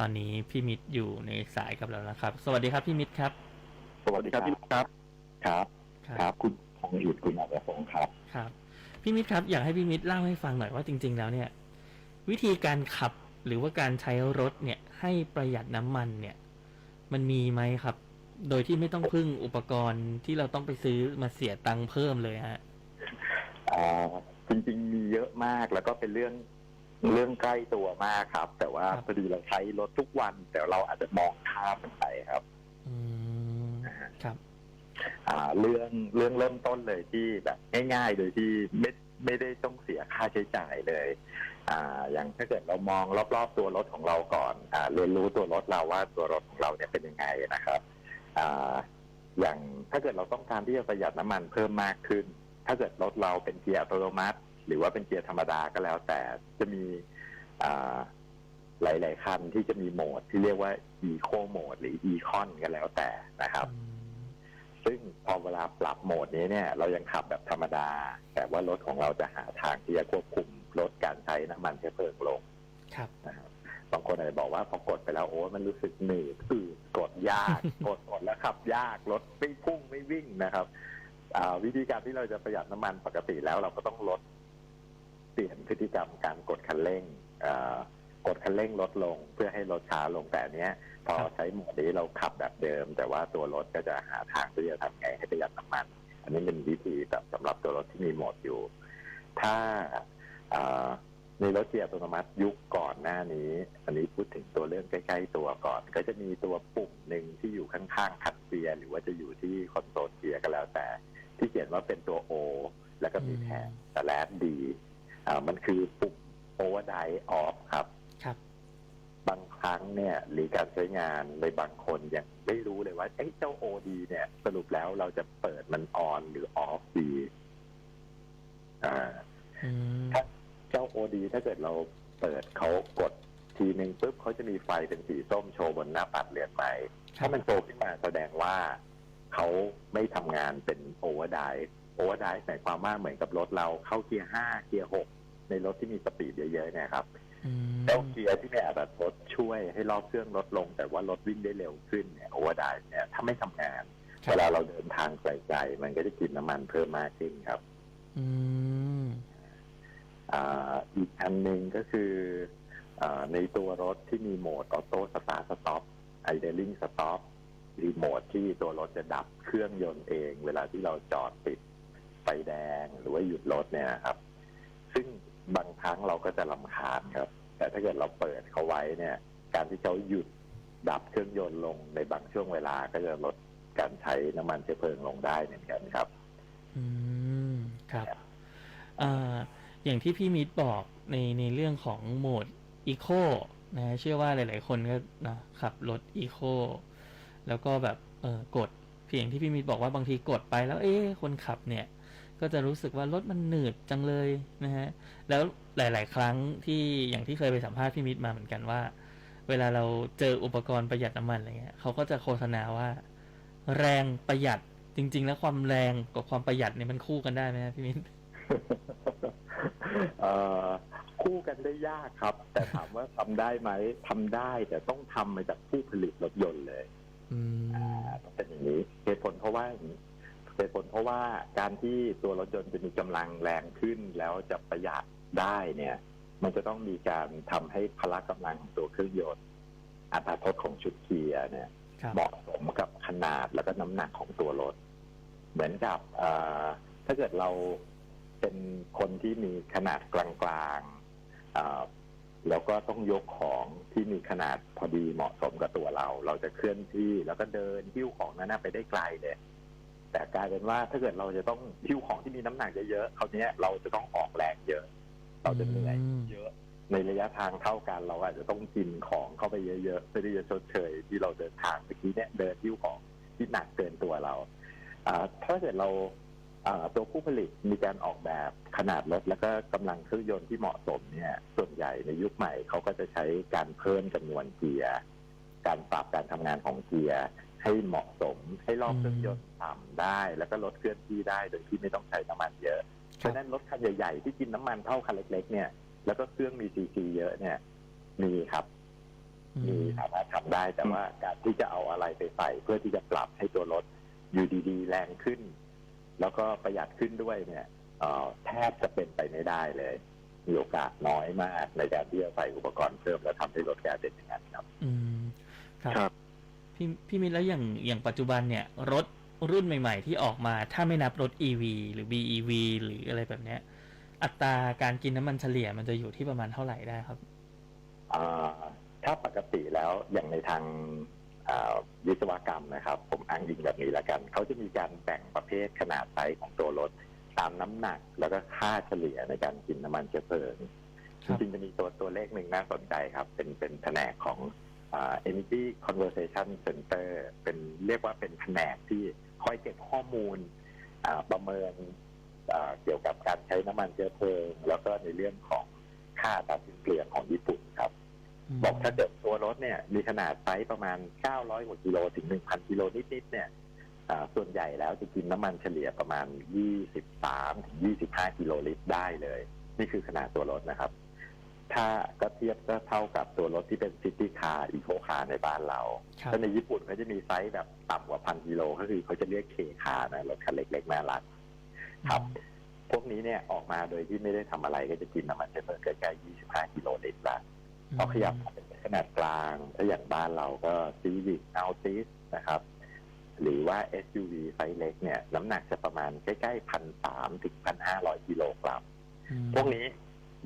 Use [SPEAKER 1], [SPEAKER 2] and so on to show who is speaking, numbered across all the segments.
[SPEAKER 1] ตอนนี้พี่มิตรอยู่ในสายกับเราแล้วครับ สวัสดีครับพี่มิตรครับ
[SPEAKER 2] สวัสดีครับพี่ครับ ครับ
[SPEAKER 1] ครั
[SPEAKER 2] ครับคุณพงศ์อิฐคุณอัจพงศ์ครับ
[SPEAKER 1] ครับ พี่มิตรครับ อยากให้พี่มิตรเล่าให้ฟังหน่อยว่าจริง ๆ แล้วเนี่ย วิธีการขับหรือว่าการใช้รถเนี่ย ให้ประหยัดน้ำมันเนี่ย มันมีไหมครับ โดยที่ไม่ต้องพึ่งอุปกรณ์ที่เราต้องไปซื้อมาเสียตังค์เพิ่มเลยฮะ
[SPEAKER 2] อ่าจริงๆมีเยอะมากแล้วก็เป็นเรื่อง เรื่องใกล้ตัวมากครับ แต่ว่า
[SPEAKER 1] ครับ
[SPEAKER 2] พอดีเราใช้รถทุกวัน แต่เราอาจจะมองข้ามมันไปครับ
[SPEAKER 1] อืมครับ
[SPEAKER 2] อ่า เรื่องเรื่องเริ่มต้นเลยที่แบบง่ายๆโดยที่ไม่ไม่ได้ต้องเสียค่าใช้จ่ายเลย อ่า อย่างถ้าเกิดเรามองรอบๆตัวรถของเราก่อน อ่า เรียนรู้ตัวรถเราว่าตัวรถของเราเนี่ยเป็นยังไงนะครับ อ่า อย่างถ้าเกิดเราต้องการที่จะประหยัดน้ำมันเพิ่มมากขึ้น ถ้าเกิดรถเราเป็นเกียร์อัตโนมัติ หรือว่าเป็นเกียร์ธรรมดาก็แล้ว แต่จะมีอ่าหลาย ๆ คันที่จะมีโหมดที่เรียกว่า Eco Mode หรือ Econ กันแล้วแต่นะครับ ซึ่งพอเวลาปรับโหมดนี้เนี่ย เรายังขับแบบธรรมดา แต่ว่ารถของเราจะหาทางที่จะควบคุมลดการใช้น้ำมันเชื้อเพลิงลง
[SPEAKER 1] ครับ
[SPEAKER 2] นะครับบางคนอาจจะบอกว่าพอกดไปแล้วโอ้มันรู้สึกหนืดอืดกดยากกดกดแล้วขับ ยากรถไม่พุ่งไม่วิ่งนะครับอ่าวิธีการที่เราจะประหยัดน้ำมันปกติแล้วเราก็ต้องลด เปลี่ยนพฤติกรรมการกดคันเร่งกดคันเร่งลดลงเพื่อให้รถช้าลงแต่นเนี้ย พอใช้โหมดนี้เราขับแบบเดิม แต่ว่าตัวรถก็จะหาทางที่จะทำไงให้ประหยัดน้ำมัน อันนี้เป็นวิธีแบบสำหรับตัวรถที่มีโหมดอยู่ ถ้าในรถเกียร์อัตโนมัติยุคก่อนหน้านี้ อันนี้พูดถึงตัวเรื่องใกล้ๆตัวก่อน ก็จะมีตัวปุ่มหนึ่งที่อยู่ข้างๆคันเกียร์หรือว่าจะอยู่ที่คอนโซลเกียร์ก็แล้วแต่ ที่เขียนว่าเป็นตัว O แล้วก็มีแถบสแลดดี อ่ามันคือปุ่ม overdrive off ครับ
[SPEAKER 1] ครับ
[SPEAKER 2] บางครั้งเนี่ยหรือการใช้งานในบางคนยังไม่รู้เลยว่าไอ้เจ้า OD เนี่ย สรุปแล้วเราจะเปิดมันออนหรือออฟดีอ่า
[SPEAKER 1] อืม
[SPEAKER 2] เจ้า OD ถ้าเกิดเราเปิดเขากดทีหนึ่งปุ๊บเขาจะมีไฟเป็นสีส้มโชว์บนหน้าปัดเรือนใหม่
[SPEAKER 1] ครั
[SPEAKER 2] ถ้า
[SPEAKER 1] บ
[SPEAKER 2] มันโชว์ขึ้นมาแสดงว่าเขาไม่ทำงานเป็นโอเวอร์ไดโอเวอร์ไดหมายความว่าเหมือนกับรถเราเข้าเกียร์ห้าเกียร์หก ในรถที่มีสปีดเยอะๆเนี่ยครับ
[SPEAKER 1] อืม
[SPEAKER 2] เจ้าเกียร์ที่มีอัตราโทษช่วยให้รอบเครื่องลดลง แต่ว่ารถวิ่งได้เร็วขึ้นเนี่ยโอเวอร์ไดเนี่ยถ้าไม่ทำงาน
[SPEAKER 1] ครั
[SPEAKER 2] เว
[SPEAKER 1] บ
[SPEAKER 2] ลาเราเดินทางไกลๆมันก็จะกินน้ำมันเพิ่มมากขึ้นครับ
[SPEAKER 1] อืม
[SPEAKER 2] อ่าอีกอันหนึ่งก็คืออาในตัวรถที่มีโหมดออโต้สตาร์ทสต็อปไอเดลิงสต็อปรีโมทที่ตัวรถจะดับเครื่องยนต์เอง เวลาที่เราจอดติดไฟแดงหรือว่าหยุดรถเนี่ยนะครับ ซึ่ง บางครั้งเราก็จะลำคาญครับ แต่ถ้าเกิดเราเปิดเขาไว้เนี่ย การที่เขาหยุดดับเครื่องยนต์ลงในบางช่วงเวลาก็จะลดการใช้น้ำมันเชื้อเพลิงลงได้เหมือนกันครับ
[SPEAKER 1] อืมครับอ่าอย่างที่พี่มิตรบอกในในเรื่องของโหมดอีโคนะฮะเชื่อว่าหลาย ๆ คนก็นะขับรถอีโคแล้วก็แบบเออกดเพียงที่พี่มิตรบอกว่าบางทีกดไปแล้ว เอ๊ะคนขับเนี่ย ก็จะรู้สึกว่ารถมันหนืดจังเลยนะฮะแล้วหลาย ๆ ครั้งที่อย่างที่เคยไปสัมภาษณ์พี่มิตรมาเหมือนกันว่า เวลาเราเจออุปกรณ์ประหยัดน้ำมันอะไรเงี้ยเขาก็จะโฆษณาว่า แรงประหยัดจริง ๆ แล้วความแรงกับความประหยัดเนี่ยมันคู่กันได้ไหมฮะพี่มิตร
[SPEAKER 2] เอ่อคู่กันได้ยากครับ แต่ถามว่าทำได้ไหมทำได้ แต่ต้องทำมาจากผู้ผลิตรถยนต์เลย
[SPEAKER 1] อืม
[SPEAKER 2] อ่าต้องเป็นอย่างนี้เหตุผลเพราะว่าอย่างนี้ เหตุผลเพราะว่าการที่ตัวรถยนต์จะมีกำลังแรงขึ้นแล้วจะประหยัดได้เนี่ย มันจะต้องมีการทำให้พละกำลังของตัวเครื่องยนต์อัตราทดของชุดเกียร์เนี่ย
[SPEAKER 1] ครับ
[SPEAKER 2] เหมาะสมกับขนาดแล้วก็น้ำหนักของตัวรถ เหมือนกับเอ่อถ้าเกิดเราเป็นคนที่มีขนาดกลางๆเอ่อแล้วก็ต้องยกของที่มีขนาดพอดีเหมาะสมกับตัวเรา เราจะเคลื่อนที่แล้วก็เดินหิ้วของนั้นนะไปได้ไกลเลย แต่กลายเป็นว่าถ้าเกิดเราจะต้องหิ้วของที่มีน้ำหนักเยอะๆคราวเนี้ยเราจะต้องออกแรงเยอะ เราจะเหนื่อยเยอะในระยะทางเท่ากันเราอาจจะต้องกินของเข้าไปเยอะๆเพื่อที่จะชดเชยที่เราเดินทางเมื่อกี้เนี่ยเดินยิ้วของที่หนักเกินตัวเราถ้าเกิดเราตัวผู้ผลิตมีการออกแบบขนาดรถแล้วก็กำลังเครื่องยนต์ที่เหมาะสมเนี่ยส่วนใหญ่ในยุคใหม่เขาก็จะใช้การเพิ่มจำนวนเกียร์การปรับการทำงานของเกียร์ ให้เหมาะสม ให้รอบเครื่องยนต์ต่ำได้ แล้วก็ลดเคลื่อนที่ได้โดยที่ไม่ต้องใช้น้ำมันเยอะ เพ
[SPEAKER 1] ครั
[SPEAKER 2] ราะ
[SPEAKER 1] บ
[SPEAKER 2] ฉะนั้นรถคันใหญ่ๆ ที่กินน้ำมันเท่าคันเล็กๆเนี่ย แล้วก็เครื่องมีซีซีเยอะเนี่ย มีครับ
[SPEAKER 1] อืม
[SPEAKER 2] มีสามารถทำได้แต่ว่าการที่จะเอาอะไรไปใส่เพื่อที่จะปรับให้ตัวรถอยู่ดีๆ แรงขึ้น แล้วก็ประหยัดขึ้นด้วยเนี่ยเอ่อแทบจะเป็นไปไม่ได้เลยมีโอกาสน้อยมากในการที่จะใส่อุปกรณ์เพิ่มแล้วทำให้รถแกเป็นอย่างนั้นครับ
[SPEAKER 1] อืมครับ
[SPEAKER 3] ครับ
[SPEAKER 1] พี่พี่มิตรแล้วอย่างอย่างปัจจุบันเนี่ย รถรุ่นใหม่ ๆ ที่ออกมาถ้าไม่นับรถ EV หรือ BEV หรืออะไรแบบเนี้ย อัตราการกินน้ำมันเฉลี่ยมันจะอยู่ที่ประมาณเท่าไหร่ได้ครับ
[SPEAKER 2] อ่าถ้าปกติแล้วอย่างในทางอ่าวิศวกรรมนะครับ ผมอ้างอิงแบบนี้แล้วกัน เขาจะมีการแบ่งประเภทขนาดไซส์ของตัวรถ ตามน้ำหนักแล้วก็ค่าเฉลี่ยในการกินน้ำมันเชื้อเพลิง
[SPEAKER 1] ค
[SPEAKER 2] จ
[SPEAKER 1] รับ
[SPEAKER 2] ริงๆจะมีตัวตัวเลขหนึ่งน่าสนใจครับ เป็นเป็นแผนกของอ่า Energy Conversation Center เป็นเรียกว่าเป็นแผนกที่คอยเก็บข้อมูลอ่าประเมินอ่าเกี่ยวกับการใช้น้ำมันเชื้อเพลิง แล้วก็ในเรื่องของค่าอัตราสิ้นเปลืองของญี่ปุ่นครับ
[SPEAKER 1] ม
[SPEAKER 2] บอกถ้าเกิดตัวรถเนี่ยมีขนาดไซส์ประมาณ 900กว่ากิโลถึง 1,000 กิโลนิดๆเนี่ยอ่าส่วนใหญ่แล้วจะกินน้ำมันเฉลี่ยประมาณ 23ถึง25 กิโลลิตรได้เลย นี่คือขนาดตัวรถนะครับ ถ้าก็เทียบก็เท่ากับตัวรถที่เป็นซิตี้คาร์อีโคคาร์ในบ้านเรา
[SPEAKER 1] ครับ
[SPEAKER 2] ถ้าในญี่ปุ่นเขาจะมีไซส์แบบต่ำกว่าพันกิโลก็คือเขาจะเรียกเคคาร์นะรถคันเล็กๆน่ารักครับพวกนี้เนี่ยออกมาโดยที่ไม่ได้ทำอะไรก็จะกินน้ำมันเชื้อเพลิงใกล้ๆ25 กิโลลิตรละพอขยับมาเป็นขนาดกลางถ้าอย่างบ้านเราก็ซีวิ c อัลติสนะครับ หรือว่า SUV ไซส์เล็กเนี่ย น้ำหนักจะประมาณใกล้ๆพันสามถึงพันห้าร้อยกิโลกรัม
[SPEAKER 1] อืม
[SPEAKER 2] พวกนี้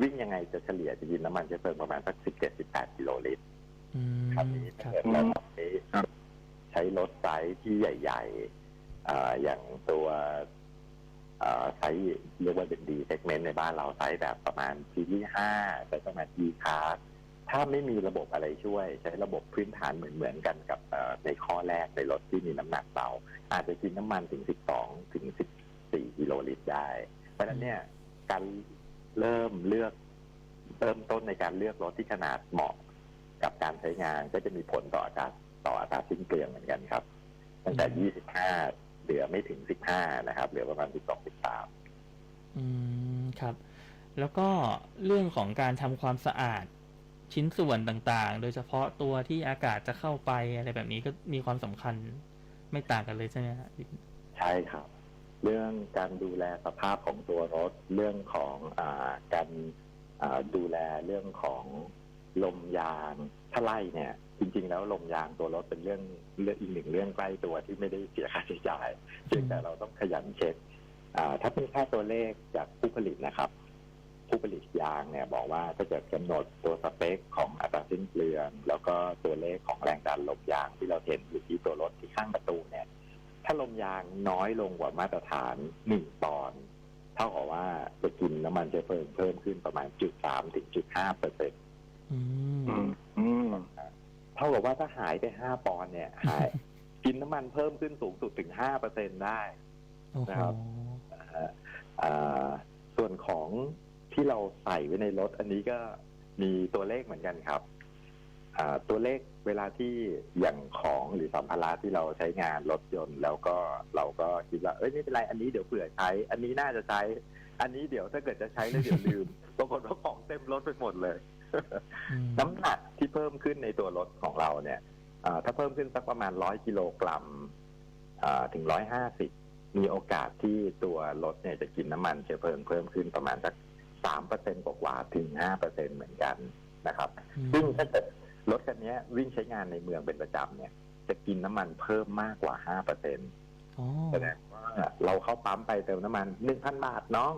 [SPEAKER 2] วิ่งยังไงจะเฉลี่ยจะกินน้ำมันเชื้อเพลิงประมาณสักสิบเจ็ดสิบแปดกิโลลิตร
[SPEAKER 1] อืม
[SPEAKER 2] ครับนี้
[SPEAKER 1] ค
[SPEAKER 2] ถ้า
[SPEAKER 1] รับ
[SPEAKER 2] เกิดเราใช้ใช้รถไซส์ที่ใหญ่ๆอ่าอย่างตัวอ่าไซส์เรียกว่าเป็นดีเซกเมนต์ในบ้านเราไซส์แบบประมาณ G ที่ห้าไซส์ประมาณ G คาร์ถ้าไม่มีระบบอะไรช่วย ใช้ระบบพื้นฐานเหมือนๆกันกับเอ่อในข้อแรกในรถที่มีน้ำหนักเบาอาจจะกินน้ำมันถึง 12 ถึง 14 กิโลลิตรได้ เพราะฉะนั้นเนี่ยการ เริ่มเลือกเริ่มต้นในการเลือกรถที่ขนาดเหมาะกับการใช้งานก็จะมีผลต่ออัตราต่ออัตราสิ้นเปลืองเหมือนกันครับ ตั้งแต่ 25 เหลือไม่ถึง 15 นะครับ เหลือประมาณ 12 13
[SPEAKER 1] อืม ครับ แล้วก็เรื่องของการทำความสะอาดชิ้นส่วนต่างๆ โดยเฉพาะตัวที่อากาศจะเข้าไปอะไรแบบนี้ก็มีความสำคัญไม่ต่างกันเลยใช่ไหมฮะ
[SPEAKER 2] ใช่ครับ เรื่องการดูแลสภาพของตัวรถ เรื่องของอการดูแลเรื่องของลมยางถ้าไล่เนี่ย จริง ๆ แล้วลมยางตัวรถเป็นเรื่องเรื่องอีกหนึ่งเรื่องใกล้ตัวที่ไม่ได้เสียค่าใช้จ่ายเพียงแต่เราต้องขยันเช็คถ้าเป็นค่าตัวเลขจากผู้ผลิตนะครับ ผู้ผลิตยางเนี่ยบอกว่าถ้าเกิดกำหนดตัวสเปคของอัตราสิ้นเปลือง แล้วก็ตัวเลขของแรงดันลมยางที่เราเห็นอยู่ที่ตัวรถที่ข้างประตู ถ้าลมยางน้อยลงกว่ามาตรฐานหนึ่งปอนด์เท่ากับว่าจะกินน้ำมันเชื้อเพลิงเพิ่มขึ้นประมาณจุดสามถึงจุดห้าเปอร์เซ็นต์
[SPEAKER 1] อืม
[SPEAKER 3] อืมอืม
[SPEAKER 2] เท่ากับว่าถ้าหายไปห้าปอนด์เนี่ย หาย กินน้ำมันเพิ่มขึ้นสูงสุดถึงห้าเปอร์เซ็นได้
[SPEAKER 1] โอ้โห
[SPEAKER 2] นะครับนะฮะอ่าส่วนของที่เราใส่ไว้ในรถ อันนี้ก็มีตัวเลขเหมือนกันครับอ่า ตัวเลขเวลาที่อย่างของหรือสัมภาระที่เราใช้งานรถยนต์แล้วก็เราก็คิดว่าเอ้ยไม่เป็นไรอันนี้เดี๋ยวเผื่อใช้ อันนี้น่าจะใช้ อันนี้เดี๋ยวถ้าเกิดจะใช้แล้วเดี๋ยวลืมปรากฏว่าของเต็มรถไปหมดเลย
[SPEAKER 1] อืม
[SPEAKER 2] น้ำหนักที่เพิ่มขึ้นในตัวรถของเราเนี่ยอ่าถ้าเพิ่มขึ้นสักประมาณร้อยกิโลกรัมอ่าถึงร้อยห้าสิบมีโอกาสที่ตัวรถเนี่ยจะกินน้ำมันเชื้อเพลิงเพิ่มขึ้นประมาณสักสามเปอร์เซ็นกว่าๆถึงห้าเปอร์เซ็นเหมือนกันนะครับ ซึ่งถ้าเกิด รถคันนี้วิ่งใช้งานในเมืองเป็นประจำเนี่ย จะกินน้ำมันเพิ่มมากกว่าห้าเปอร์เซ็น
[SPEAKER 1] อ๋อ
[SPEAKER 2] แสดงว่าเราเข้าปั๊มไปเติมน้ำมันหนึ่งพันบาทน้อง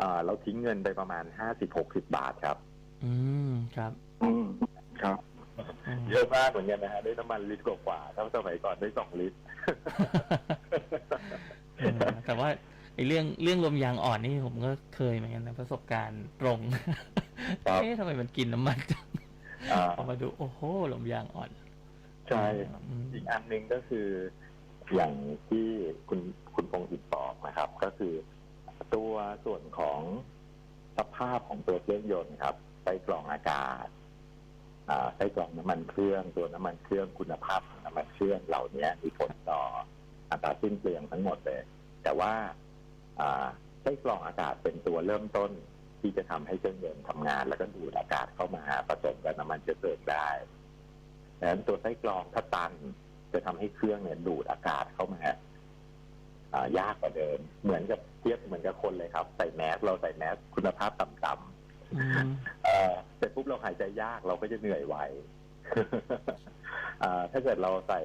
[SPEAKER 2] อ่าเราทิ้งเงินไปประมาณห้าสิบหกสิบาทครับ
[SPEAKER 1] อืมครับ
[SPEAKER 3] อืมครับ
[SPEAKER 1] อืม
[SPEAKER 2] เยอะมากเหมือนกันนะฮะได้น้ำมันลิตรกว่าๆถ้าสมัยก่อนได้สองลิตร
[SPEAKER 1] เออแต่ว่าไอ้เรื่องเรื่องลมยางอ่อนนี่ผมก็เคยเหมือนกันนะประสบการณ์ตรง
[SPEAKER 2] ครับ
[SPEAKER 1] เอ๊ะทำไมมันกินน้ำมันจัง
[SPEAKER 2] อ่า
[SPEAKER 1] พอมาดูโอ้โหลมยางอ่อน
[SPEAKER 2] ใช่
[SPEAKER 1] อืม
[SPEAKER 2] อีกอันหนึ่งก็คืออย่างที่คุณคุณพงศ์อินบอกนะครับ ก็คือ ตัวส่วนของสภาพของตัวเครื่องยนต์ครับไส้กรองอากาศอ่าไส้กรองน้ำมันเครื่อง ตัวน้ำมันเครื่องคุณภาพของน้ำมันเครื่องเหล่านี้มีผลต่ออัตราสิ้นเปลืองทั้งหมดเลย แต่ว่าอ่าไส้กรองอากาศเป็นตัวเริ่มต้น ที่จะทำให้เครื่องยนต์ทำงาน แล้วก็ดูดอากาศเข้ามาผสมกับน้ำมันเชื้อเพลิงได้ดังนั้นตัวไส้กรองถ้าตันจะทำให้เครื่องเนี่ยดูดอากาศเข้ามาอ่ายากกว่าเดิม เหมือนกับเทียบเหมือนกับคนเลยครับ ใส่แมสเราใส่แมสคุณภาพต่ำๆ
[SPEAKER 1] อืม
[SPEAKER 2] เอ่อเสร็จปุ๊บเราหายใจยากเราก็จะเหนื่อยไวเอ่อถ้าเกิดเราใส่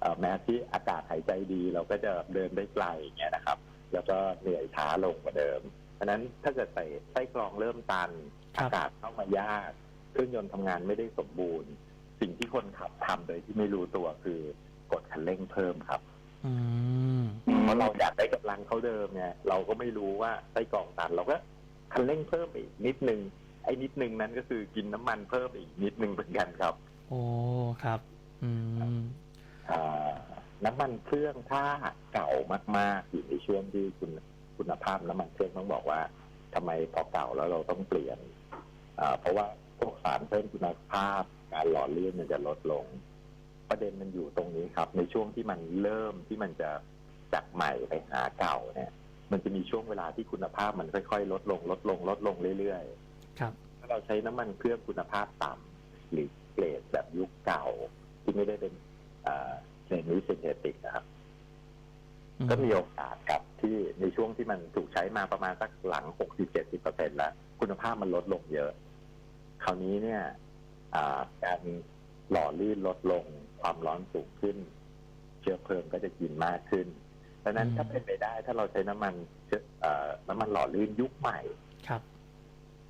[SPEAKER 2] เอ่อแมสที่อากาศหายใจดี เราก็จะเดินได้ไกลอย่างเงี้ยนะครับ แล้วก็เหนื่อยช้าลงกว่าเดิม เพราะฉะนั้นถ้าเกิดใส่ไส้กรองเริ่มตัน
[SPEAKER 1] ครับ
[SPEAKER 2] อากาศเข้ามายาก เครื่องยนต์ทำงานไม่ได้สมบูรณ์ สิ่งที่คนขับทำโดยที่ไม่รู้ตัวคือกดคันเร่งเพิ่มครับ
[SPEAKER 1] อืม
[SPEAKER 2] เพราะเราอยากได้กำลังเขาเดิมไงเราก็ไม่รู้ว่าไส้กรองตันเราก็คันเร่งเพิ่มไปอีกนิดนึงไอ้นิดนึงนั้นก็คือกินน้ำมันเพิ่มอีกนิดนึงเหมือนกันครับ
[SPEAKER 1] โอ้ ครับ อืม
[SPEAKER 2] อ่าน้ำมันเครื่องถ้าเก่ามากๆอยู่ในช่วงที่คุณ คุณภาพน้ำมันเครื่องต้องบอกว่าทำไมพอเก่าแล้วเราต้องเปลี่ยนอ่าเพราะว่าพวกสารเพิ่มคุณภาพการหล่อลื่นมันจะลดลง ประเด็นมันอยู่ตรงนี้ครับ ในช่วงที่มันเริ่มที่มันจะจากใหม่ไปหาเก่าเนี่ย มันจะมีช่วงเวลาที่คุณภาพมันค่อยๆ ลดลง ลดลง ลดลงเรื่อยๆ
[SPEAKER 1] ครับ
[SPEAKER 2] ถ้าเราใช้น้ำมันเครื่องคุณภาพต่ำหรือเกรดแบบยุคเก่าที่ไม่ได้เป็นเซมิซินเทติกนะครับ ก็มีโอกาสกับที่ในช่วงที่มันถูกใช้มาประมาณสักหลัง60-70%แล้ว คุณภาพมันลดลงเยอะ คราวนี้เนี่ยอ่าการหล่อลื่นลดลงความร้อนสูงขึ้น เชื้อเพลิงก็จะกินมากขึ้นดังนั้น
[SPEAKER 1] อืม
[SPEAKER 2] ถ้าเป็นไปได้ถ้าเราใช้น้ำมันเชื้อเอ่อน้ำมันหล่อลื่นยุคใหม่
[SPEAKER 1] ครับ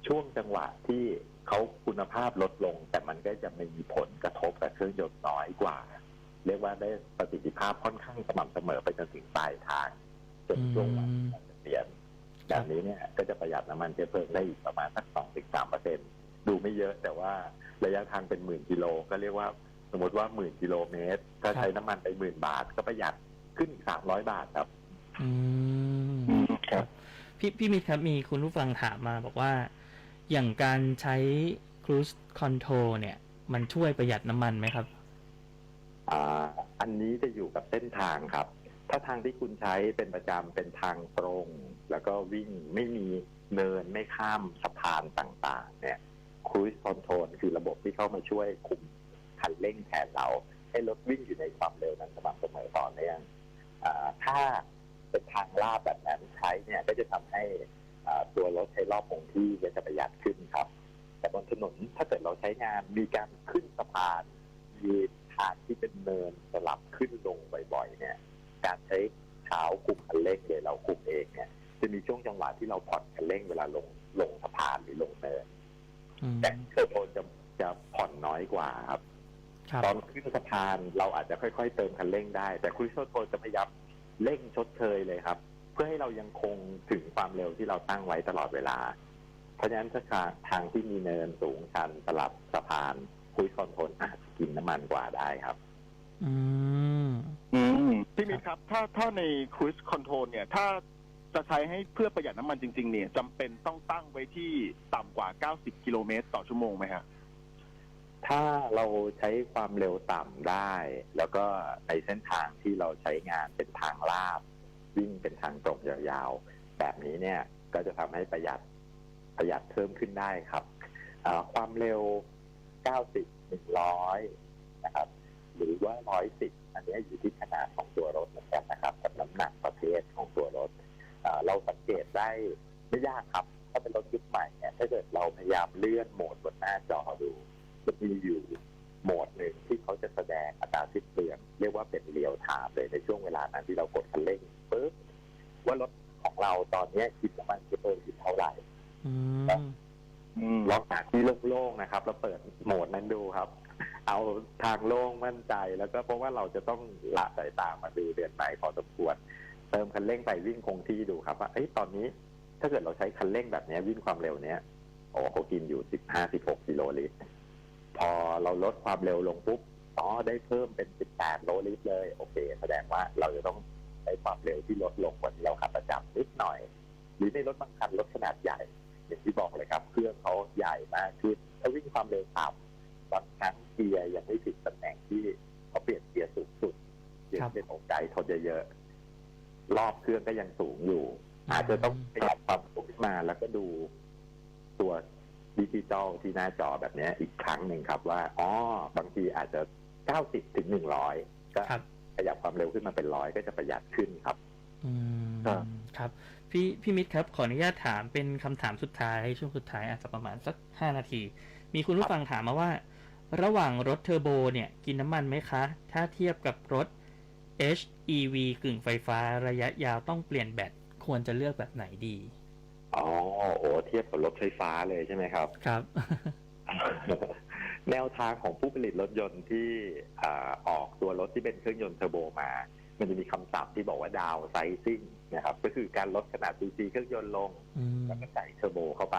[SPEAKER 2] ช่วงจังหวะที่เขาคุณภาพลดลง แต่มันก็จะไม่มีผลกระทบกับเครื่องยนต์น้อยกว่า เรียกว่าได้ประสิทธิภาพค่อนข้างสม่ำเสมอไปจนถึงปลายทางจนช่วงหลัง
[SPEAKER 1] อืม
[SPEAKER 2] มันจะเปลี่ยนแบบนี้เนี่ยก็จะประหยัดน้ำมันเชื้อเพลิงได้อีกประมาณสักสองถึงสามเปอร์เซ็นดูไม่เยอะแต่ว่าระยะทางเป็นหมื่นกิโลก็เรียกว่าสมมติว่าหมื่นกิโลเมตร ถ้าใช้น้ำมันไปหมื่นบาท ก็ประหยัดขึ้นสามร้อยบาทครับ
[SPEAKER 1] อืม
[SPEAKER 3] อืมครับ
[SPEAKER 1] พี่พี่มิตรครับมีคุณผู้ฟังถามมาบอกว่า อย่างการใช้ cruise control เนี่ย มันช่วยประหยัดน้ำมันไหมครับ
[SPEAKER 2] อ่าอันนี้จะอยู่กับเส้นทางครับ ถ้าทางที่คุณใช้เป็นประจำเป็นทางตรง แล้วก็วิ่งไม่มีเนินไม่ข้ามสะพานต่างๆ เนี่ยค i ู e คอนโทรลคือระบบที่เข้ามาช่วยคุมคันเร่งแทนเรา ให้รถวิ่งอยู่ในความเร็วนั้นสม่ำเสมอต่อเนื่องอาถ้าเป็นทางลาดแบบนั้นใช้เนี่ยก็จะทำให้ตัวรถใช้รอบคงที่จะประหยัดขึ้นครับ แต่บนถนนถ้าเกิดเราใช้งานมีการขึ้นสะพานมี ทางที่เป็นเนินสลับขึ้นลงบ่อยๆเนี่ย การใช้เท้าคุมคันเร่งเลยเราคุมเองเนี่ย จะมีช่วงจังหวะที่เราผ่อนคันเร่งเวลาลงลงสะพานหรือลงเนิน
[SPEAKER 1] อืม
[SPEAKER 2] แต่เคอร์โทนจะจะผ่อนน้อยกว่าครับ
[SPEAKER 1] ครับ
[SPEAKER 2] ตอนขึ้นสะพานเราอาจจะค่อยๆ เติมคันเร่งได้ แต่ครูโทนจะพยายามเร่งชดเชยเลยครับ เพื่อให้เรายังคงถึงความเร็วที่เราตั้งไว้ตลอดเวลา เพราะฉะนั้นถ้าทางที่มีเนินสูงชันสลับสะพาน คุยคอนโทรลอาจจะกินน้ำมันกว่าได้ครับ
[SPEAKER 1] อืม
[SPEAKER 3] อืมพี่มิตรครับ ถ้าถ้าใน cruise control เนี่ย ถ้าจะใช้ให้เพื่อประหยัดน้ำมันจริง ๆ เนี่ยจำเป็นต้องตั้งไว้ที่ต่ำกว่า 90 กิโลเมตรต่อชั่วโมงไหมฮะ
[SPEAKER 2] ถ้าเราใช้ความเร็วต่ำได้ แล้วก็ในเส้นทางที่เราใช้งานเป็นทางลาบวิ่งเป็นทางตรงยาวๆ แบบนี้เนี่ยก็จะทำให้ประหยัดประหยัดเพิ่มขึ้นได้ครับอ่าความเร็ว 90 100นะครับ หรือว่า110อันนี้อยู่ที่ขนาดของตัวรถเหมือนกันนะครับกับน้ำหนักประเภทของตัวรถอ่าเราสังเกตได้ไม่ยากครับถ้าเป็นรถยุคใหม่เนี่ยถ้าเกิดเราพยายามเลื่อนโหมดบนหน้าจอดูจะมีอยู่โหมดหนึ่งที่เขาจะแสดงอัตราสิ้นเปลืองเรียกว่าเป็นเรียลไทม์เลยในช่วงเวลานั้นที่เรากดคันเร่งปุ๊บว่ารถของเราตอนนี้คิดน้ำมันเชื้อเพลิงอยู่เท่าไหร่
[SPEAKER 1] อืม
[SPEAKER 3] อืม
[SPEAKER 2] ลองหาที่โล่งๆนะครับ แล้วเปิดโหมดนั้นดูครับ เอาทางโล่งมั่นใจแล้วก็เพราะว่าเราจะต้องละสายตามาดูเดือนไหนพอสมควรเติมคันเร่งไปวิ่งคงที่ดูครับว่าเอ้ยตอนนี้ถ้าเกิดเราใช้คันเร่งแบบเนี้ยวิ่งความเร็วเนี้ยโอ้เขากินอยู่สิบห้าสิบหกกิโลลิตร พอเราลดความเร็วลงปุ๊บอ๋อได้เพิ่มเป็นสิบแปดโลลิตรเลย โอเค แสดงว่าเราจะต้องใช้ความเร็วที่ลดลงกว่าที่เราขับประจำนิดหน่อย หรือในรถบางคันรถขนาดใหญ่ อย่างที่บอกเลยครับ เครื่องเขาใหญ่มากขึ้นถ้าวิ่งความเร็วต่ำบางครั้งเกียร์ยังไม่ถึงตำแหน่งที่เขาเปลี่ยนเกียร์สูงสุดเกีย
[SPEAKER 1] ครับ
[SPEAKER 2] ร์เป็นอกไก่ทนเยอะๆรอบเครื่องก็ยังสูงอยู่ อาจจะต้องขยับความสูงขึ้นมาแล้วก็ดูตัวดิจิตอลที่หน้าจอแบบเนี้ยอีกครั้งหนึ่งครับว่าอ๋อบางทีอาจจะ90ถึง100ก็
[SPEAKER 1] ครับ
[SPEAKER 2] ขยับความเร็วขึ้นมาเป็นร้อยก็จะประหยัดขึ้นครับ
[SPEAKER 1] อืม
[SPEAKER 3] ครับ
[SPEAKER 1] ครับ พี่พี่มิตรครับ ขออนุญาตถามเป็นคำถามสุดท้ายช่วงสุดท้ายอาจจะประมาณสักห้านาที มีคุณผู้ฟังถามมาว่า ระหว่างรถเทอร์โบเนี่ยกินน้ำมันไหมคะ ถ้าเทียบกับรถ HEV กึ่งไฟฟ้าระยะยาวต้องเปลี่ยนแบตควรจะเลือกแบบไหนดี
[SPEAKER 2] อ๋อโอ้เทียบกับรถไฟฟ้าเลยใช่ไหมครับ
[SPEAKER 1] ครับ
[SPEAKER 2] แนวทางของผู้ผลิตรถยนต์ที่อ่าออกตัวรถที่เป็นเครื่องยนต์เทอร์โบมา มันจะมีคำศัพท์ที่บอกว่าดาวไซซิ่งนะครับ ก็คือการลดขนาดซีซีเครื่องยนต์ลง
[SPEAKER 1] อืม
[SPEAKER 2] แล้วก็ใส่เทอร์โบเข้าไป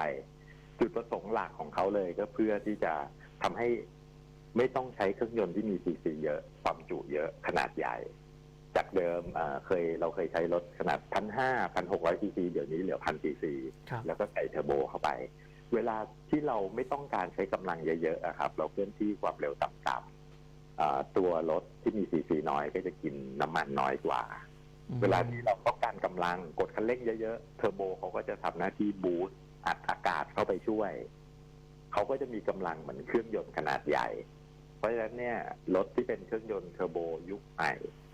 [SPEAKER 2] จุดประสงค์หลักของเขาเลยก็เพื่อที่จะทำให้ไม่ต้องใช้เครื่องยนต์ที่มีซีซีเยอะความจุเยอะขนาดใหญ่ จากเดิมอ่าเคยเราเคยใช้รถขนาดพันห้าพันหกร้อยซีซีเดี๋ยวนี้เหลือพันซีซี
[SPEAKER 1] ครับ
[SPEAKER 2] แล้วก็ใส่เทอร์โบเข้าไป เวลาที่เราไม่ต้องการใช้กำลังเยอะๆอะครับ เราเคลื่อนที่ความเร็วต่ำๆอ่า ตัวรถที่มีซีซีน้อยก็จะกินน้ำมันน้อยกว่า เวลาที่เราต้องการกำลังกดคันเร่งเยอะๆเทอร์โบเขาก็จะทำหน้าที่บูสต์อัดอากาศเข้าไปช่วย เขาก็จะมีกำลังเหมือนเครื่องยนต์ขนาดใหญ่ เพราะฉะนั้นเนี่ยรถที่เป็นเครื่องยนต์เทอร์โบยุคใหม่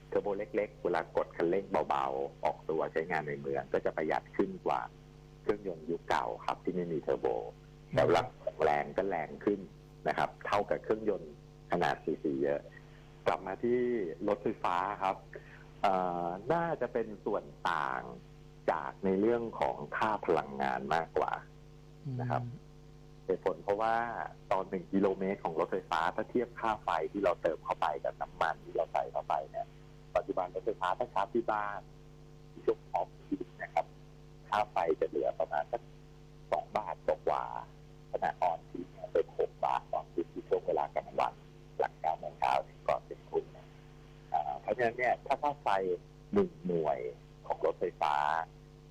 [SPEAKER 2] เทอร์โบเล็กๆ เวลากดคันเร่งเบาๆ ออกตัวใช้งานในเมืองก็จะประหยัดขึ้นกว่าเครื่องยนต์ยุคเก่าครับที่ไม่มีเทอร์โบแต่เวลาแรงก็แรงขึ้นนะครับ เท่ากับเครื่องยนต์ ขนาดซีซีเยอะ กลับมาที่รถไฟฟ้าครับน่าจะเป็นส่วนต่างจากในเรื่องของค่าพลังงานมากกว่านะครับเหตุผลเพราะว่าตอนหนึ่งกิโลเมตรของรถไฟฟ้าถ้าเทียบค่าไฟที่เราเติมเข้าไปกับน้ำมันที่เราใส่เข้าไปเนี่ย ปัจจุบันรถไฟฟ้าถ้าชาร์จที่บ้านช่วงออฟฟิศนะครับ ค่าไฟจะเหลือประมาณสักสองบาทกว่าขณะออนทีเนี่ยเป็นหกบาทตอนที่ช่วงเวลากลางวัน หลังเก้าโมงเช้าถึงก่อนเป็นคุณนะอ่าเพราะฉะนั้นเนี่ยถ้าค่าไฟหนึ่งหน่วยของรถไฟฟ้า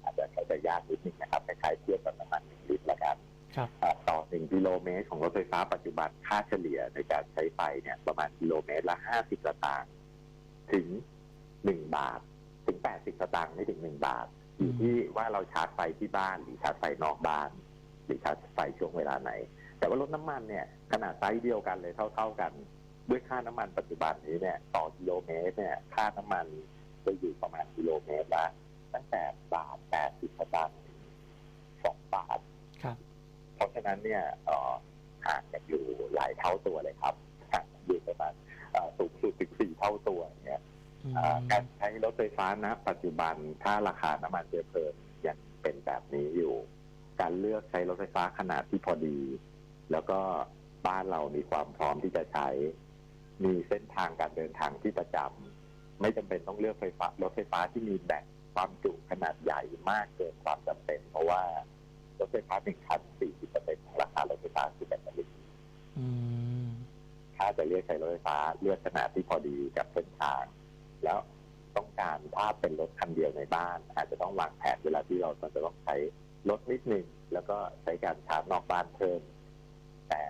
[SPEAKER 2] อาจจะเข้าใจยากนิดนึงนะครับคล้ายๆเทียบกับน้ำมันหนึ่งลิตรละกัน
[SPEAKER 1] ครับ
[SPEAKER 2] อ่าต่อหนึ่งกิโลเมตรของรถไฟฟ้าปัจจุบันค่าเฉลี่ยในการใช้ไฟเนี่ยประมาณกิโลเมตรละห้าสิบสตางค์ถึงหนึ่งบาท ถึงแปดสิบสตางค์ไม่ถึงหนึ่งบาทอยู่ที่ว่าเราชาร์จไฟที่บ้านหรือชาร์จไฟนอกบ้าน หรือชาร์จไฟช่วงเวลาไหน แต่ว่ารถน้ำมันเนี่ยขนาดไซส์เดียวกันเลยเท่า ๆกัน ด้วยค่าน้ำมันปัจจุบันนี้เนี่ยต่อกิโลเมตรเนี่ยค่าน้ำมันจะอยู่ประมาณกิโลเมตรละตั้งแต่บาทแปดสิบสตางค์ถึงสองบาท
[SPEAKER 1] ครับ
[SPEAKER 2] เพราะฉะนั้นเนี่ยเอ่อห่างกันอยู่หลายเท่าตัวเลยครับห่างกันอยู่ประมาณเอ่อสูงสุดถึงสี่เท่าตัวเนี่ย
[SPEAKER 1] อืม
[SPEAKER 2] เอ่อการใช้รถไฟฟ้าณปัจจุบันถ้าราคาน้ำมันเชื้อเพลิงยังเป็นแบบนี้อยู่ การเลือกใช้รถไฟฟ้าขนาดที่พอดี แล้วก็บ้านเรามีความพร้อมที่จะใช้ มีเส้นทางการเดินทางที่ประจำไม่จำเป็นต้องเลือกไฟฟ้ารถไฟฟ้าที่มีแบตความจุขนาดใหญ่มากเกินความจำเป็น เพราะว่ารถไฟฟ้าหนึ่งคันสี่สิบเปอร์เซ็นต์ของราคารถไฟฟ้าคือแบตเตอรี่
[SPEAKER 1] อืม
[SPEAKER 2] ถ้าจะเลือกใช้รถไฟฟ้าเลือกขนาดที่พอดีกับเส้นทาง แล้วต้องการถ้าเป็นรถคันเดียวในบ้าน อาจจะต้องวางแผนเวลาที่เราจะต้องใช้รถนิดหนึ่งแล้วก็ใช้การชาร์จนอกบ้านเพิ่มแต่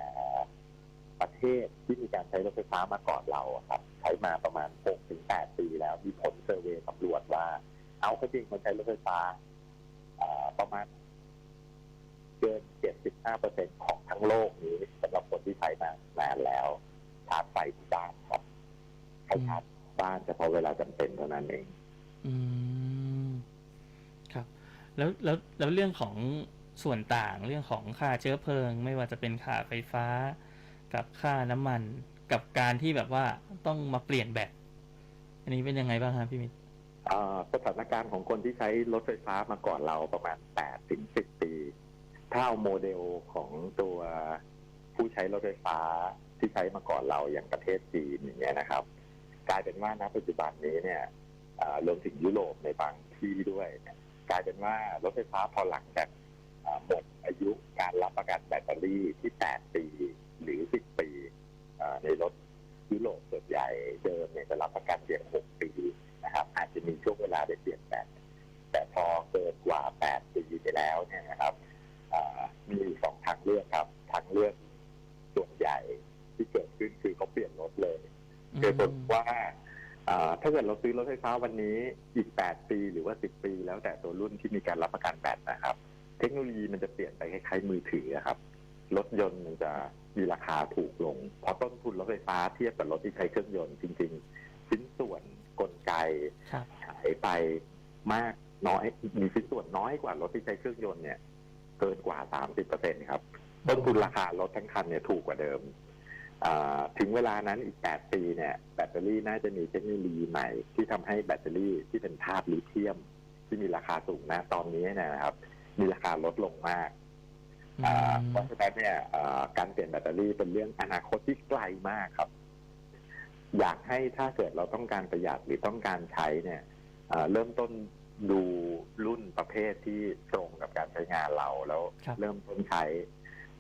[SPEAKER 2] ประเทศที่มีการใช้รถไฟฟ้ามาก่อนเราครับใช้มาประมาณ6ถึง8ปีแล้ว มีผลเซอร์เวย์สำรวจว่า เอาข้าจริงคนใช้รถไฟฟ้าประมาณเกิน 75เปอร์เซ็นของทั้งโลกนี้สำหรับคนที่ใช้มานานแล้วชาร์จไฟที่บ้านครับใช้ชาร์จบ้านเฉพาะเวลาจำเป็นเท่านั้นเอง
[SPEAKER 1] อืมครับ แล้วแล้วแล้วเรื่องของส่วนต่างเรื่องของค่าเชื้อเพลิง ไม่ว่าจะเป็นค่าไฟฟ้า กับค่าน้ำมัน กับการที่แบบว่าต้องมาเปลี่ยนแบตอันนี้เป็นยังไงบ้างครับพี่มิตร
[SPEAKER 2] อ่าสถานการณ์ของคนที่ใช้รถไฟฟ้ามาก่อนเราประมาณ8ถึง10ปีถ้าเอาโมเดลของตัวผู้ใช้รถไฟฟ้าที่ใช้มาก่อนเราอย่างประเทศจีนอย่างเงี้ยนะครับ กลายเป็นว่าณปัจจุบันนี้เนี่ยรวมถึงยุโรปในบางที่ด้วย กลายเป็นว่ารถไฟฟ้าพอหลังจากหมดอายุการรับประกันแบตเตอรี่ที่ 8 ปีหรือ10ปี ในรถยุโรปส่วนใหญ่เดิมเนี่ยจะรับประกันเพียง6ปีนะครับ อาจจะมีช่วงเวลาได้เปลี่ยนแปลงแต่พอเกินกว่า8ปีไปแล้วเนี่ยนะครับอ่ามีอยู่สองทางเลือกครับทางเลือกส่วนใหญ่ที่เกิดขึ้นคือเขาเปลี่ยนรถเลยเหตุผลว่าอ่าถ้าเกิดเราซื้อรถไฟฟ้าวันนี้อีก 8 ปีหรือว่า 10 ปี แล้วแต่ตัวรุ่นที่มีการรับประกันแบตนะครับ เทคโนโลยีมันจะเปลี่ยนไปคล้ายๆมือถืออะครับ รถยนต์มันจะ มีราคาถูกลง เพราะต้นทุนรถไฟฟ้าเทียบกับรถที่ใช้เครื่องยนต์จริง ๆ ชิ้นส่วนกลไก
[SPEAKER 1] ครับ
[SPEAKER 2] หายไปมากน้อยมีชิ้นส่วนน้อยกว่ารถที่ใช้เครื่องยนต์เนี่ย เกินกว่า30เปอร์เซ็นครับต้นทุนราคารถทั้งคันเนี่ยถูกกว่าเดิมอ่าถึงเวลานั้นอีก 8 ปีเนี่ย แบตเตอรี่น่าจะมีเทคโนโลยีใหม่ ที่ทำให้แบตเตอรี่ที่เป็นธาตุลิเธียม ที่มีราคาสูงนะตอนนี้เนยนะครับ มีราคาลดลงมาก
[SPEAKER 1] อื
[SPEAKER 2] อ่าม เพราะฉะนั้นเนี่ยอ่าการเปลี่ยนแบตเตอรี่เป็นเรื่องอนาคตที่ไกลมากครับ อยากให้ถ้าเกิดเราต้องการประหยัดหรือต้องการใช้เนี่ยอ่าเริ่มต้นดูรุ่นประเภทที่ตรงกับการใช้งานเราแล้ว
[SPEAKER 1] ครับ
[SPEAKER 2] เริ่มต้นใช้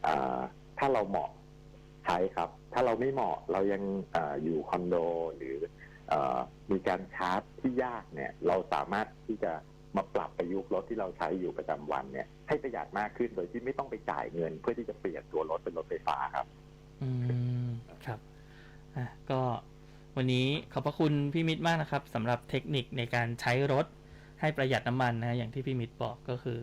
[SPEAKER 2] อ่าถ้าเราเหมาะใช้ครับ ถ้าเราไม่เหมาะเรายังอาอยู่คอนโดหรืออามีการชาร์จที่ยากเนี่ย เราสามารถที่จะ มาปรับประยุกต์รถที่เราใช้อยู่ประจำวันเนี่ย ให้ประหยัดมากขึ้นโดยที่ไม่ต้องไปจ่ายเงิน เพื่อที่จะเปลี่ยนตัวรถเป็นรถไฟฟ้าครับ
[SPEAKER 1] อืมครับอะก็วันนี้ขอบพระคุณพี่มิตรมากนะครับสำหรับเทคนิคในการใช้รถให้ประหยัดน้ำมันนะอย่างที่พี่มิตรบอกก็คือ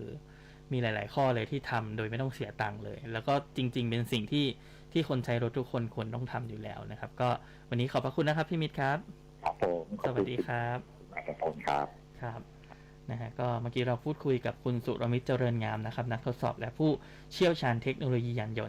[SPEAKER 1] มีหลาย ๆ ข้อเลยที่ทำโดยไม่ต้องเสียตังค์เลย แล้วก็จริง ๆ เป็นสิ่งที่ที่คนใช้รถทุกคนควรต้องทำอยู่แล้วนะครับ ก็วันนี้ขอบพระคุณนะครับพี่มิตรครับ
[SPEAKER 2] ครับผมข
[SPEAKER 1] ส
[SPEAKER 2] อบ
[SPEAKER 1] วั
[SPEAKER 2] คุ
[SPEAKER 1] ส
[SPEAKER 2] ณ
[SPEAKER 1] ดี
[SPEAKER 2] คุณ
[SPEAKER 1] ครับ
[SPEAKER 2] อัตพลครับ
[SPEAKER 1] ครับ นะฮะก็เมื่อกี้เราพูดคุยกับคุณสุรมิตรเจริญงามนะครับนักทดสอบและผู้เชี่ยวชาญเทคโนโลยียานยนต์